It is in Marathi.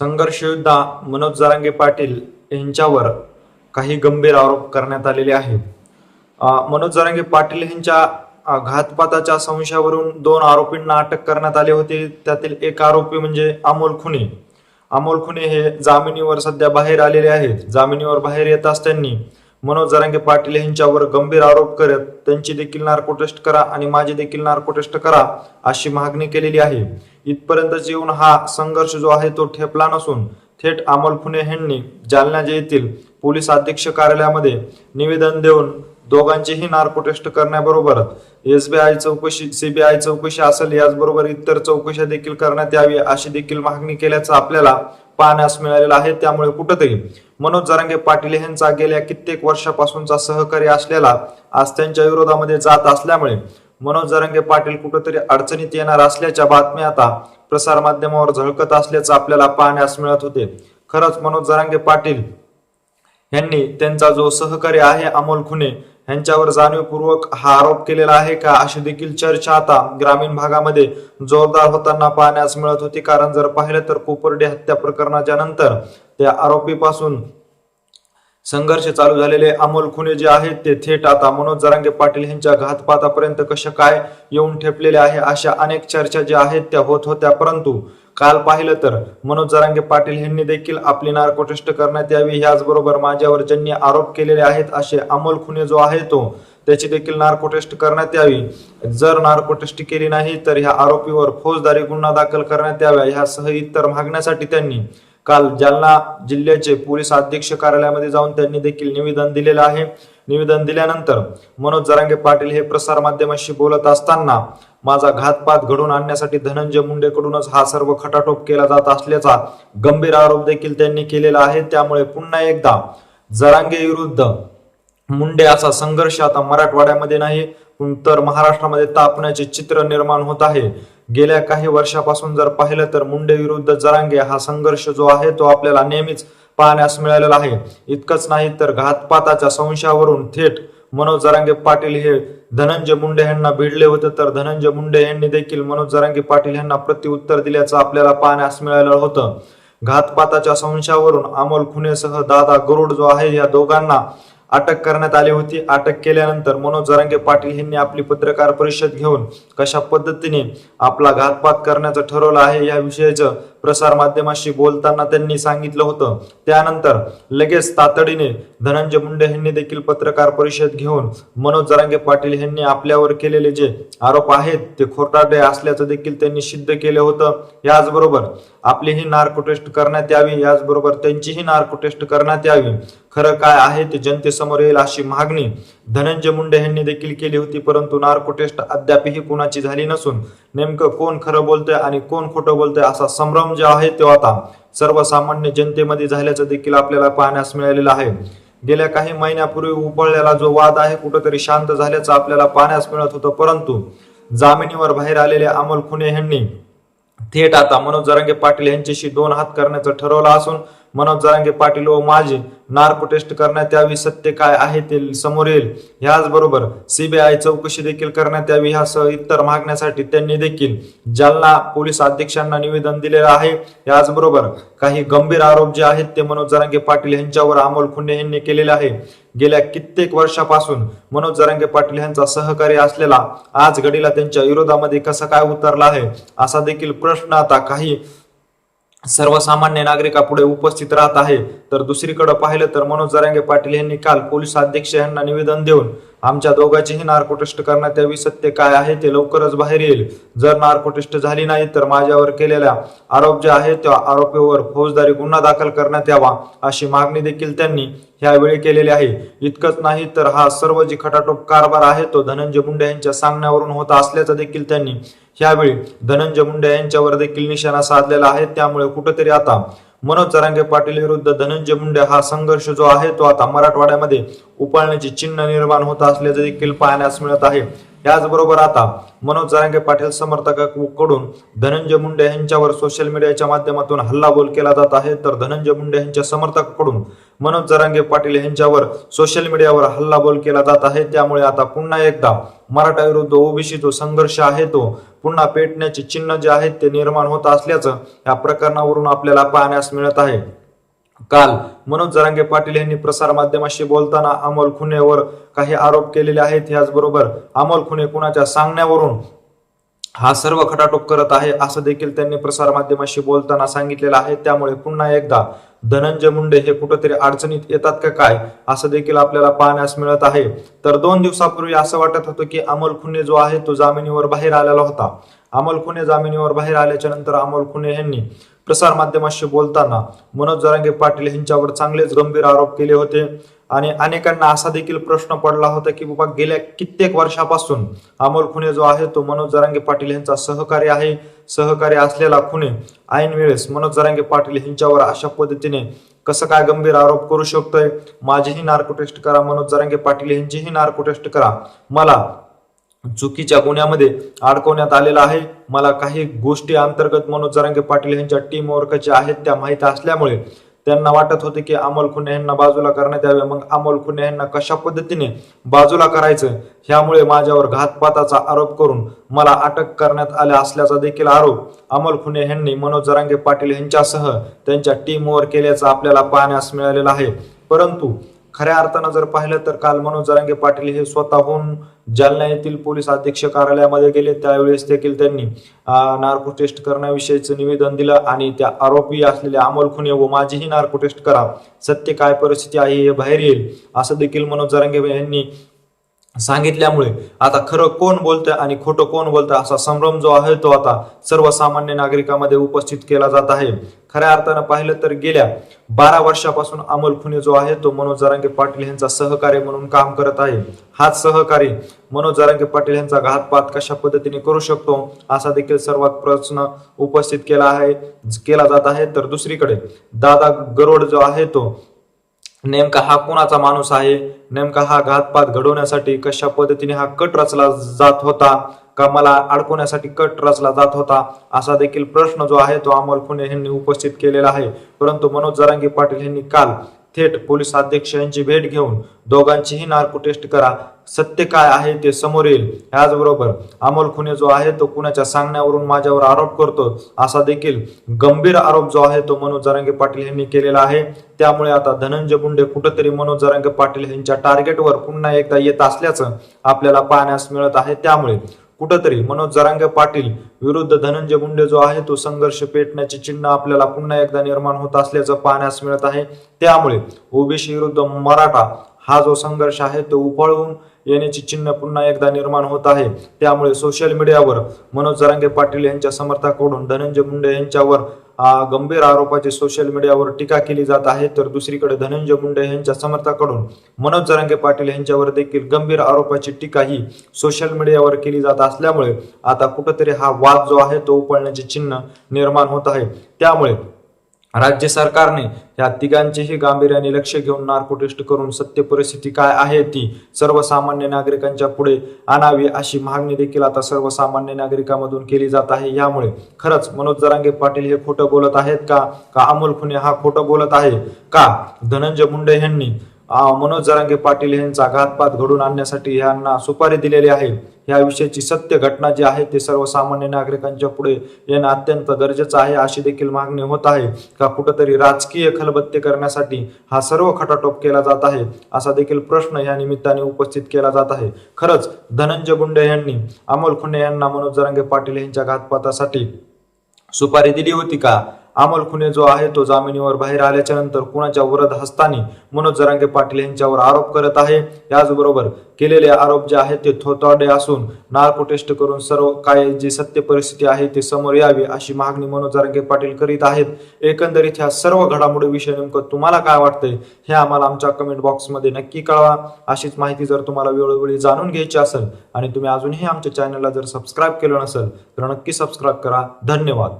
संघर्षयोद्धा मनोज जारांगे पाटील यांच्यावर काही गंभीर आरोप करण्यात आलेले आहेत. मनोज जारांगे पाटील यांच्या घातपाताच्या संशयावरून दोन आरोपींना अटक करण्यात आली होती. त्यातील एक आरोपी म्हणजे अमोल खुने. अमोल खुने हे जामिनीवर सध्या बाहेर आलेले आहेत. जामिनीवर बाहेर येत असताना मनोज जरांगे पाटील यांच्यावर गंभीर आरोप करत त्यांची देखील नार्को टेस्ट करा आणि माझी देखील नार्को टेस्ट करा अशी मागणी केलेली आहे. इथपर्यंत येऊन हा संघर्ष जो आहे तो ठेपला नसून थेट अमोल फुने यांनी जालना येथील पोलीस अधीक्षक कार्यालयामध्ये निवेदन देऊन दोघांचेही नार्को टेस्ट करण्याबरोबरच एसबीआय चौकशी सीबीआय चौकशी असेल याचबरोबर इतर चौकशा देखील करण्यात यावी अशी देखील मागणी केल्याचं आपल्याला पाहण्यास मिळालेलं आहे. त्यामुळे कुठंतरी मनोज जरांगे पाटील यांचा गेल्या कित्येक वर्षापासूनचा सहकारी असलेला आज त्यांच्या विरोधामध्ये जात असल्यामुळे मनोज जरांगे पाटील कुठंतरी अडचणीत येणार असल्याच्या बातम्या आता प्रसार माध्यमावर झळकत असल्याचं आपल्याला पाहण्यास मिळत होते. खरंच मनोज जरांगे पाटील यांनी त्यांचा जो सहकारी आहे अमोल खुने यांच्यावर जाणीवपूर्वक हा आरोप केलेला आहे का अशी देखील चर्चा आता ग्रामीण भागामध्ये जोरदार होताना पाहण्यास मिळत होती. कारण जर पाहिलं तर कोपर्डे हत्या प्रकरणाच्या नंतर त्या आरोपीपासून संघर्ष चालू झालेले अमोल खुने जे आहेत ते थेट आता मनोज जरांगे पाटील यांच्या घातपातापर्यंत कशा काय येऊन ठेपलेले आहे अशा अनेक चर्चा ज्या आहेत त्या होत होत्या. परंतु काल पाहिलं तर मनोज जरांगे पाटील यांनी देखील आपली नार्को टेस्ट करण्यात यावी याचबरोबर माझ्यावर ज्यांनी आरोप केलेले आहेत असे अमोल खुने जो आहे तो त्याची देखील नार्को टेस्ट करण्यात यावी. जर नार्को टेस्ट केली नाही तर ह्या आरोपीवर फौजदारी गुन्हा दाखल करण्यात याव्या ह्यासह इतर मागण्यासाठी त्यांनी काल जालना जिल्ह्याचे पोलीस अधीक्षक कार्यालयामध्ये जाऊन त्यांनी देखील निवेदन दिलेलं आहे. निवेदन दिल्यानंतर मनोज जरांगे पाटील हे प्रसार माध्यमाशी बोलत असताना माझा घातपात घडून आणण्यासाठी धनंजय मुंडेकडूनच हा सर्व खटाटोप केला जात असल्याचा गंभीर आरोप देखील त्यांनी केलेला आहे. त्यामुळे पुन्हा एकदा जरांगे विरुद्ध मुंडे असा संघर्ष आता मराठवाड्यामध्ये नाही तर महाराष्ट्रामध्ये तापण्याचे चित्र निर्माण होत आहे. गेल्या काही वर्षापासून जर पाहिलं तर मुंडे विरुद्ध जरांगे हा संघर्ष जो आहे तो आपल्याला नेहमीच पाहण्यास मिळालेला आहे. इतकंच नाही तर घातपाताच्या संशयावरून थेट मनोज जरांगे पाटील हे धनंजय मुंडे यांना भिडले होते तर धनंजय मुंडे यांनी देखील मनोज जरांगे पाटील यांना प्रत्युत्तर दिल्याचं आपल्याला पाहण्यास मिळालं होतं. घातपाताच्या संशयावरून अमोल खुनेसह दादा गरुड जो आहे या दोघांना अटक करण्यात आली होती. अटक केल्यानंतर मनोज जरांगे पाटील यांनी आपली पत्रकार परिषद घेऊन कशा पद्धतीने आपला घातपात करण्याचं ठरवलं आहे या विषयाचं प्रसार माध्यमाशी बोलताना त्यांनी सांगितलं होतं. त्यानंतर लगेच तातडीने धनंजय मुंडे यांनी देखील पत्रकार परिषद घेऊन मनोज जरांगे पाटील यांनी आपल्यावर केलेले जे आरोप आहेत ते खोटारडे असल्याचं देखील त्यांनी सिद्ध केलं होतं. याचबरोबर आपलीही नार्को टेस्ट करण्यात यावी याचबरोबर त्यांचीही नार्को टेस्ट करण्यात यावी. खरं काय आहे ते जनते समोर येईल अशी मागणी. धनंजय मुंडे यांनी देखील केली होती परंतु नार्को टेस्ट अद्यापही कुणाची झाली नसून नेमकं कोण खरं बोलतंय आणि कोण खोटं बोलतंय असा संभ्रम जो आहे तो आता सर्वसामान्य जनतेमध्ये झाल्याचं देखील आपल्याला पाहण्यास मिळालेलं आहे. गेल्या काही महिन्यापूर्वी उपळलेला जो वाद आहे कुठंतरी शांत झाल्याचं आपल्याला पाहण्यास मिळत होतं परंतु जामिनीवर बाहेर आलेले अमोल खुने यांनी थेट आता मनोज जरांगे पाटील यांच्याशी दोन हात करण्याचं ठरवलं असून मनोज जरांगे पाटील व माझे नार्को टेस्ट करण्यात यावी सत्य काय आहे ते समोर येईल. ह्याचबरोबर सीबीआय चौकशी देखील करण्यात यावी ह्यासह इतर मागण्यासाठी त्यांनी देखील जालना पोलीस अध्यक्षांना निवेदन दिलेलं आहे. याचबरोबर काही गंभीर आरोप जे आहेत ते मनोज जरांगे पाटील यांच्यावर अमोल खुंडे यांनी केलेले आहे. गेल्या कित्येक वर्षापासून मनोज जरांगे पाटील यांचा सहकारी असलेला आज घडीला त्यांच्या विरोधामध्ये कसं काय उतरला आहे असा देखील प्रश्न आता काही सर्वसामान्य नागरिकापुढे उपस्थित राहत आहे. तर दुसरीकडे पाहिलं तर मनोज जरांगे पाटील यांनी काल पोलीस अध्यक्ष यांना निवेदन देऊन आमच्या दोघांचीही नार्को टेस्ट करण्यात यावी सत्य काय आहे ते लवकरच बाहेर येईल. जर नार्को टेस्ट झाली नाही तर माझ्यावर केलेल्या आरोप जे आहे त्या आरोपीवर फौजदारी गुन्हा दाखल करण्यात यावा अशी मागणी देखील त्यांनी यावेळी केलेली आहे. इतकंच नाही तर हा सर्व जी खटाटोप कारभार आहे तो धनंजय मुंडे यांच्या सांगण्यावरून होत असल्याचं देखील त्यांनी यावेळी धनंजय मुंडे यांच्यावर देखील निशाणा साधलेला आहे. त्यामुळे कुठेतरी आता मनोज जरांगे पाटील विरुद्ध धनंजय मुंडे हा संघर्ष जो आहे तो आता मराठवाड्यामध्ये उपाळण्याचे चिन्ह निर्माण होत असल्याचं देखील पाहण्यास मिळत आहे. याचबरोबर आता मनोज जरांगे पाटील समर्थकांकडून धनंजय मुंडे यांच्यावर सोशल मीडियाच्या माध्यमातून हल्लाबोल केला जात आहे. तर धनंजय मुंडे यांच्या समर्थकांकडून मनोज जरांगे पाटील यांच्यावर सोशल मीडियावर हल्लाबोल केला जात आहे. त्यामुळे आता पुन्हा एकदा मराठा विरुद्ध ओबीसी जो संघर्ष आहे तो पुन्हा पेटण्याचे चिन्ह जे आहेत ते निर्माण होत असल्याचं या प्रकरणावरून आपल्याला पाहण्यास मिळत आहे. काल मनोज जरांगे पाटील यांनी प्रसार माध्यमाशी बोलताना अमोल खुनेवर काही आरोप केलेले आहेत. याचबरोबर अमोल खुने कुणाच्या सांगण्यावरून हा सर्व खटाटोप करत आहे असं देखील त्यांनी प्रसार माध्यमाशी बोलताना सांगितलेलं आहे. त्यामुळे पुन्हा एकदा धनंजय मुंडे हे कुठेतरी अडचणीत येतात का काय असं देखील आपल्याला पाहण्यास मिळत आहे. तर दोन दिवसापूर्वी असं वाटत होतं की अमोल खुने जो आहे तो जामिनीवर बाहेर आलेला होता. अमोल खुने जामिनीवर बाहेर आल्याच्यानंतर अमोल खुने यांनी प्रसार माध्यमाशी बोलताना मनोज जरांगे पाटील यांच्यावर चांगलेच गंभीर आरोप केले होते. आणि अनेकांना असा देखील प्रश्न पडला होता की बाबा गेल्या कित्येक वर्षापासून अमोल खुने जो आहे तो मनोज जरांगे पाटील यांचा सहकारी आहे. सहकारी असलेला खुने ऐन वेळेस मनोज जरांगे पाटील यांच्यावर अशा पद्धतीने कसं काय गंभीर आरोप करू शकतोय? माझीही नार्को टेस्ट करा मनोज जरांगे पाटील यांचीही नार्को टेस्ट करा. मला चुकीच्या गुन्ह्यामध्ये अडकवण्यात आलेला आहे. मला काही गोष्टी अंतर्गत मनोज जरांगे पाटील यांच्या टीम वर्कच्या आहेत त्या माहीत असल्यामुळे त्यांना वाटत होते की अमोल खुने यांना बाजूला करण्यात यावे. मग अमोल खुने यांना कशा पद्धतीने बाजूला करायचं ह्यामुळे माझ्यावर घातपाताचा आरोप करून मला अटक करण्यात आल्या असल्याचा देखील आरोप अमोल खुने यांनी मनोज जरांगे पाटील यांच्यासह त्यांच्या टीमवर केल्याचा आपल्याला पाहण्यास मिळालेला आहे. परंतु खऱ्या अर्थानं जर पाहिलं तर काल मनोज जरांगे पाटील हे स्वतःहून जालना येथील पोलीस अधीक्षक कार्यालयामध्ये गेले. त्यावेळेस देखील त्यांनी नार्को टेस्ट करण्याविषयीचं निवेदन दिलं आणि त्या आरोपी असलेले अमोल खुने व माझीही नार्को टेस्ट करा. सत्य काय परिस्थिती आहे हे बाहेर येईल. असं देखील मनोज जरांगे यांनी सांगितल्यामुळे आता खरं कोण बोलतं आणि खोटं कोण बोलतं असा संभ्रम जो आहे तो आता सर्वसामान्य नागरिकांमध्ये उपस्थित केला जात आहे. खऱ्या अर्थानं पाहिलं तर गेल्या बारा वर्षापासून अमोल खुने जो आहे तो मनोज जरांगे पाटील यांचा सहकारी म्हणून काम करत आहे. हाच सहकारी मनोज जरांगे पाटील यांचा घातपात कशा पद्धतीने करू शकतो असा देखील सर्वात प्रश्न उपस्थित केला आहे केला जात आहे. तर दुसरीकडे दादा गरोड जो आहे तो नेमका हा कोणाचा माणूस आहे? नेमका हा घातपात घडवण्यासाठी कशा पद्धतीने हा कट रचला जात होता? का मला अडकवण्यासाठी कट रचला जात होता? असा देखील प्रश्न जो आहे तो अमोल खुने यांनी उपस्थित केलेला आहे. परंतु मनोज जरांगी पाटील यांनी काल थेट पोलीस अध्यक्ष यांची भेट घेऊन दोघांचीही नार्को टेस्ट करा. सत्य काय आहे ते समोर येईल. याचबरोबर अमोल खुने जो आहे तो कुणाच्या सांगण्यावरून माझ्यावर आरोप करतो. असा देखील गंभीर आरोप जो आहे तो मनोज जरांगे पाटील यांनी केलेला आहे. त्यामुळे आता धनंजय मुंडे कुठंतरी मनोज जरांगे पाटील यांच्या टार्गेटवर पुन्हा एकदा येत असल्याचं आपल्याला पाहण्यास मिळत आहे. त्यामुळे कुठंतरी मनोज जरांगे पाटील विरुद्ध धनंजय मुंडे जो आहे तो संघर्ष पेटण्याचे चिन्ह आपल्याला पुन्हा एकदा निर्माण होत असल्याचं पाहण्यास मिळत आहे. त्यामुळे ओबीसी विरुद्ध मराठा हा जो संघर्ष आहे तो उफाळून येण्याची चिन्ह पुन्हा एकदा निर्माण होत आहे. त्यामुळे सोशल मीडियावर मनोज जरांगे पाटील यांच्या समर्थाकडून धनंजय मुंडे यांच्यावर गंभीर आरोपाची सोशल मीडियावर टीका केली जात आहे. तर दुसरीकडे धनंजय मुंडे यांच्या समर्थकाकडून मनोज जरांगे पाटील यांच्यावर देखील गंभीर आरोपाची टीका ही सोशल मीडियावर केली जात असल्यामुळे आता कुठंतरी हा वाद जो आहे तो उपळण्याचे चिन्ह निर्माण होत आहे. त्यामुळे राज्य सरकारने या तिघांचेही गांभीर्याने लक्ष घेऊन नार्को टेस्ट करून सत्य परिस्थिती काय आहे ती सर्वसामान्य नागरिकांच्या पुढे आणावी अशी मागणी देखील आता सर्वसामान्य नागरिकांमधून केली जात आहे. यामुळे खरंच मनोज जरांगे पाटील हे खोटं बोलत आहेत का? का अमोल खुने हा खोटं बोलत आहे? का धनंजय मुंडे यांनी मनोज जरांगे पाटील यांचा घातपात घडून आणण्यासाठी यांना सुपारी दिलेली आहे. याविषयीची सत्य घटना जी आहे ते सर्वसामान्य नागरिकांच्या पुढे येणं अत्यंत गरजेचं आहे अशी देखील मागणी होत आहे. का कुठंतरी राजकीय खलबत्ते करण्यासाठी हा सर्व खटाटोप केला जात आहे असा देखील प्रश्न या निमित्ताने उपस्थित केला जात आहे. खरंच धनंजय गुंडे यांनी अमोल खुंडे यांना मनोज जरांगे पाटील यांच्या घातपातासाठी सुपारी दिली होती का? अमोल खुने जो आहे तो जामिनीवर बाहेर आल्याच्यानंतर कुणाच्या वरद हस्तानी मनोज जरांगे पाटील यांच्यावर आरोप करत आहे? याचबरोबर केलेले आरोप जे आहेत ते थोताडे असून नार्को टेस्ट करून सर्व काय जी सत्य परिस्थिती आहे ते समोर यावी अशी मागणी मनोज जरांगे पाटील करीत आहेत. एकंदरीत ह्या सर्व घडामोडी विषय नेमकं तुम्हाला काय वाटतंय? हे आम्हाला आमच्या कमेंट बॉक्समध्ये नक्की कळवा. अशीच माहिती जर तुम्हाला वेळोवेळी जाणून घ्यायची असेल आणि तुम्ही अजूनही आमच्या चॅनलला जर सबस्क्राईब केलं नसेल तर नक्की सबस्क्राईब करा. धन्यवाद.